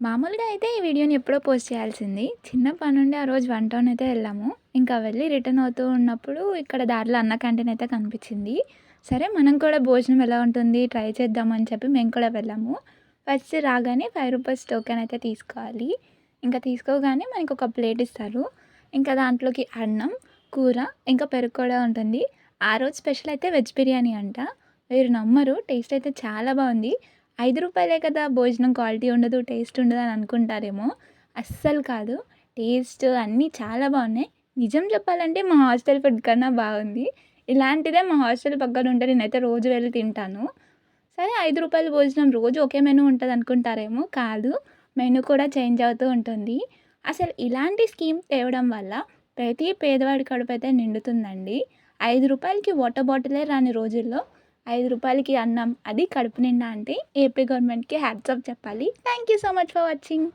మామూలుగా అయితే ఈ వీడియోని ఎప్పుడో పోస్ట్ చేయాల్సింది. చిన్న పనుండి ఆ రోజు వన్ టౌన్ అయితే వెళ్ళాము. ఇంకా వెళ్ళి రిటర్న్ అవుతూ ఉన్నప్పుడు ఇక్కడ దారిలో అన్న క్యాంటీన్ అయితే కనిపించింది. సరే మనం కూడా భోజనం ఎలా ఉంటుంది ట్రై చేద్దామని చెప్పి మేము కూడా వెళ్ళాము. ఫస్ట్ రాగానే ఫైవ్ రూపీస్ టోకెన్ అయితే తీసుకోవాలి. ఇంకా తీసుకోగానే మనకు ఒక ప్లేట్ ఇస్తారు. ఇంకా దాంట్లోకి అన్నం, కూర ఇంకా పెరుగు కూడా ఉంటుంది. ఆ రోజు స్పెషల్ అయితే వెజ్ బిర్యానీ అంట. మీరు నమ్మరు టేస్ట్ అయితే చాలా బాగుంది. ఐదు రూపాయలే కదా భోజనం క్వాలిటీ ఉండదు టేస్ట్ ఉండదు అని అనుకుంటారేమో. అస్సలు కాదు. టేస్ట్ అన్నీ చాలా బాగున్నాయి. నిజం చెప్పాలంటే మా హాస్టల్ ఫుడ్ కన్నా బాగుంది. ఇలాంటిదే మా హాస్టల్ పక్కన ఉంటే నేనైతే రోజు వెళ్ళి తింటాను. సరే ఐదు రూపాయల భోజనం రోజు ఒకే మెనూ ఉంటుంది అనుకుంటారేమో. కాదు మెనూ కూడా చేంజ్ అవుతూ ఉంటుంది. అసలు ఇలాంటి స్కీమ్ తేవడం వల్ల ప్రతి పేదవాడి కడుపు అయితే నిండుతుందండి. ఐదు రూపాయలకి వాటర్ బాటిలే రాని రోజుల్లో ఐదు రూపాయలకి అన్నం అది కడుపు నిండా అంటే ఏపీ గవర్నమెంట్కి హ్యాట్స్ చెప్పాలి. Thank you so much for watching.